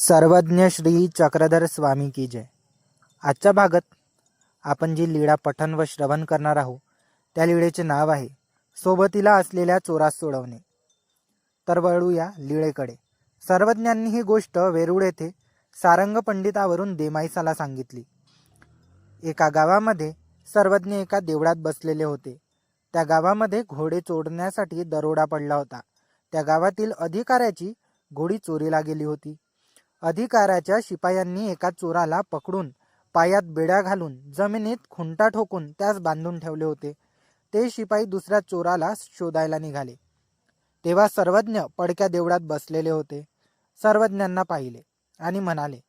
सर्वज्ञ श्री चक्रधर स्वामी की जय. आजच्या भागात आपण जी लीळा पठन व श्रवण करणार आहोत त्या लीळेचे नाव आहे सोबतीला असलेल्या चोरास सोडवणे. तर वळूया लीळेकडे. सर्वज्ञांनी ही गोष्ट वेरूळ येथे सारंग पंडितावरून देमाईसाला सांगितली. एका गावामध्ये सर्वज्ञ एका देवळात बसलेले होते. त्या गावामध्ये घोडे चोरण्यासाठी दरोडा पडला होता. त्या गावातील अधिकाऱ्याची घोडी चोरीला गेली होती. अधिकाऱ्याच्या शिपायांनी एका चोराला पकडून पायात बेड्या घालून जमिनीत खुंटा ठोकून त्यास बांधून ठेवले होते. ते शिपाई दुसऱ्या चोराला शोधायला निघाले. तेव्हा सर्वज्ञ पडक्या देवळात बसलेले होते. सर्वज्ञांना पाहिले आणि म्हणाले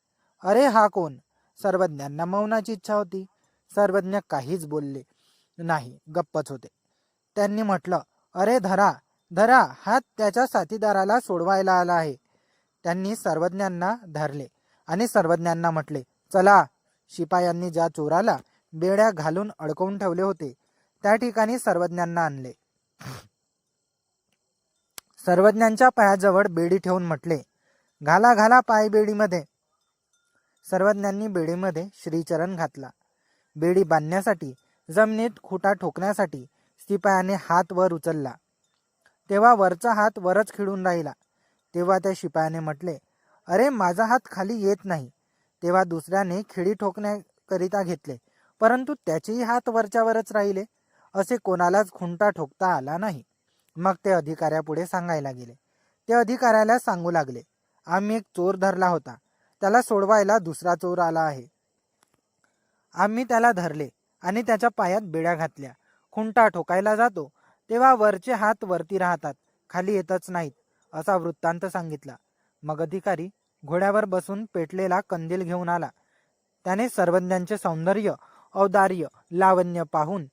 अरे हा कोण? सर्वज्ञांना मौनाची इच्छा होती. सर्वज्ञ काहीच बोलले नाही गप्पच होते. त्यांनी म्हटलं अरे धरा धरा हा त्याच्या साथीदाराला सोडवायला आला आहे. त्यांनी सर्वज्ञांना धरले आणि सर्वज्ञांना म्हटले चला. शिपायांनी ज्या चोराला बेड्या घालून अडकवून ठेवले होते त्या ठिकाणी सर्वज्ञांना आणले. सर्वज्ञांच्या पायाजवळ बेडी ठेवून म्हटले घाला घाला पाय बेडीमध्ये. सर्वज्ञांनी बेडीमध्ये श्रीचरण घातला. बेडी बांधण्यासाठी जमिनीत खुटा ठोकण्यासाठी शिपायाने हात वर उचलला. तेव्हा वरचा हात वरच खिळून राहिला. तेव्हा त्या शिपायाने म्हटले अरे माझा हात खाली येत नाही. तेव्हा दुसऱ्याने खिळी ठोकण्याकरिता घेतले परंतु त्याचेही हात वरच्यावरच राहिले. असे कोणालाच खुंटा ठोकता आला नाही. मग ते अधिकाऱ्यापुढे सांगायला गेले. ते अधिकाऱ्याला सांगू लागले आम्ही एक चोर धरला होता. त्याला सोडवायला दुसरा चोर आला आहे. आम्ही त्याला धरले आणि त्याच्या पायात बिड्या घातल्या. खुंटा ठोकायला जातो तेव्हा वरचे हात वरती राहतात खाली येतच नाहीत. असा वृत्तांत सांगितला. मग अधिकारी घोड्यावर बसून पेटलेला कंदील घेऊन आला. त्याने सर्वज्ञांचे सौंदर्य औदार्य लावण्य पाहून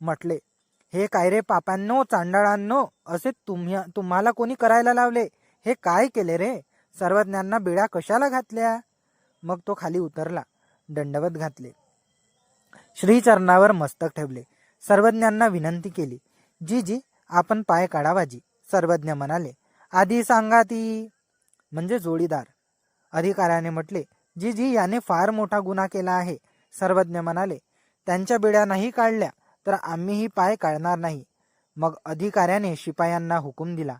म्हटले हे काय रे पापांनो चांडाळांनो असे तुम्ही तुम्हाला कोणी करायला लावले? हे काय केले रे? सर्वज्ञांना बेड्या कशाला घातल्या? मग तो खाली उतरला दंडवत घातले. श्रीचरणावर मस्तक ठेवले. सर्वज्ञांना विनंती केली जी जी आपण पाय काढावा जी सर्वज्ञ म्हणाले. आधी सांगा ती. म्हणजे जोडीदार. अधिकाऱ्याने म्हटले जी जी याने फार मोठा गुन्हा केला आहे. सर्वज्ञ म्हणाले त्यांच्या बेड्या नाही काढल्या तर आम्हीही पाय काढणार नाही. मग अधिकाऱ्याने शिपायांना हुकूम दिला.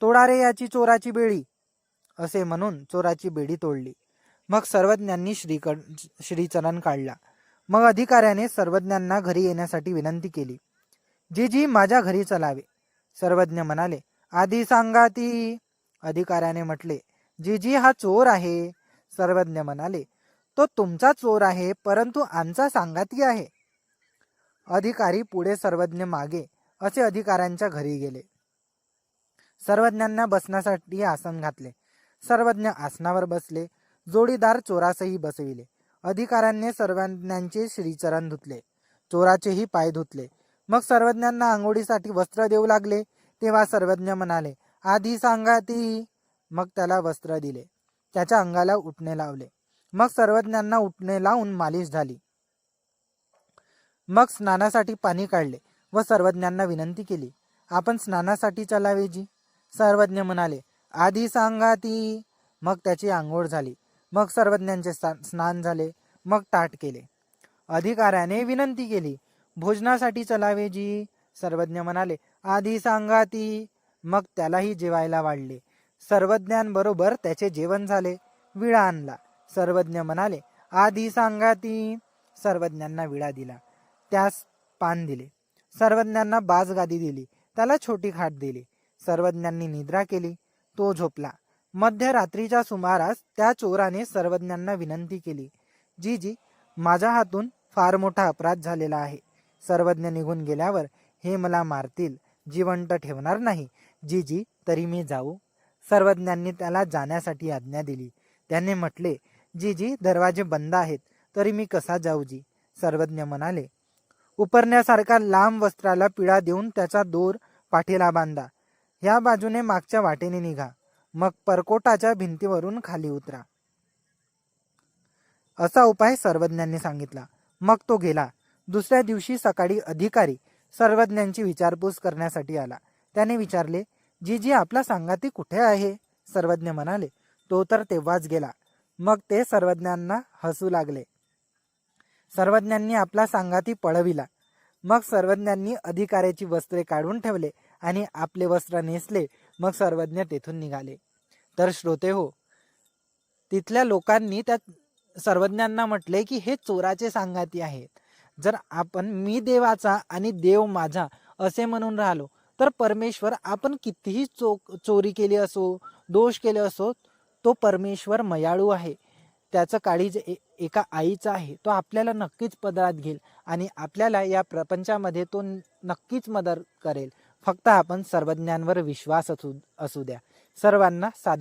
तोडा रे याची चोराची बेडी. असे म्हणून चोराची बेडी तोडली. मग सर्वज्ञांनी श्रीकड श्रीचरण काढला. मग अधिकाऱ्याने सर्वज्ञांना घरी येण्यासाठी विनंती केली. जी जी माझ्या घरी चलावे. सर्वज्ञ म्हणाले आधी सांगा ती. अधिकाऱ्याने म्हटले जी जी हा चोर आहे. सर्वज्ञ म्हणाले तो तुमचा चोर आहे परंतु आमचा सांगाती आहे. अधिकारी पुढे सर्वज्ञ मागे असे अधिकाऱ्यांच्या घरी गेले. सर्वज्ञांना बसण्यासाठी आसन घातले. सर्वज्ञ आसनावर बसले जोडीदार चोरासही बसविले. अधिकाऱ्यांनी सर्वज्ञांचे श्रीचरण धुतले. चोराचेही पाय धुतले. मग सर्वज्ञांना आंघोळीसाठी वस्त्र देऊ लागले. तेव्हा सर्वज्ञ म्हणाले आधी सांगा ती. मग त्याला वस्त्र दिले. त्याच्या अंगाला उठणे लावले. मग सर्वज्ञांना उठणे लावून मालिश झाली. मग स्नानासाठी पाणी काढले व सर्वज्ञांना विनंती केली आपण स्नानासाठी चलावे जी सर्वज्ञ म्हणाले आधी सांगा ती. मग त्याची आंघोळ झाली. मग सर्वज्ञांचे स्नान झाले. मग ताट केले. अधिकाऱ्याने विनंती केली भोजनासाठी चलावे जी सर्वज्ञ म्हणाले आधी सांगा ती. मग त्यालाही जेवायला वाढले. सर्वज्ञांबरोबर त्याचे जेवण झाले. विळा आणला. सर्वज्ञ म्हणाले आधी सांगा ती. सर्वज्ञांना विळा दिला. त्यास पान दिले. सर्वज्ञांना बाजगादी दिली. त्याला छोटी खाट दिली. सर्वज्ञांनी निद्रा केली. तो झोपला. मध्यरात्रीच्या सुमारास त्या चोराने सर्वज्ञांना विनंती केली. जी जी माझ्या हातून फार मोठा अपराध झालेला आहे. सर्वज्ञ निघून गेल्यावर हे मला मारतील. जिवंत ठेवणार नाही. जी जी तरी मी जाऊ. सर्वज्ञांनी त्याला जाण्यासाठी आज्ञा दिली. त्याने म्हटले जी जी दरवाजे बंद आहेत तरी मी कसा जाऊ जी? सर्वज्ञ म्हणाले उपरण्यासारखा लांब वस्त्राला पिळा देऊन त्याचा दोर पाठीला बांधा. ह्या बाजूने मागच्या वाटेने निघा. मग परकोटाच्या भिंतीवरून खाली उतरा. असा उपाय सर्वज्ञांनी सांगितला. मग तो गेला. दुसऱ्या दिवशी सकाळी अधिकारी सर्वज्ञांची विचारपूस करण्यासाठी आला. त्याने विचारले जी जी आपला सांगाती कुठे आहे? सर्वज्ञ म्हणाले तो तर तेव्हाच गेला. मग ते सर्वज्ञांना हसू लागले. सर्वज्ञांनी आपला सांगाती पळविला. मग सर्वज्ञांनी अधिकाऱ्याची वस्त्रे काढून ठेवले आणि आपले वस्त्र नेसले. मग सर्वज्ञ तेथून निघाले. तर श्रोते हो तिथल्या लोकांनी त्या सर्वज्ञांना म्हटले की हे चोराचे सांगाती आहेत. जर आपण मी देवाचा आणि देव माझा असे म्हणून राहिलो तर परमेश्वर आपण कितीही चो चोरी केली असो दोष केले असो तो परमेश्वर मयाळू आहे. त्याचं काळीज ए- एका आईचं आहे. तो आपल्याला नक्कीच पदरात घेईल आणि आपल्याला या प्रपंचामध्ये तो नक्कीच मदत करेल. फक्त आपण सर्वज्ञांवर विश्वास असू असू द्या. सर्वांना सादर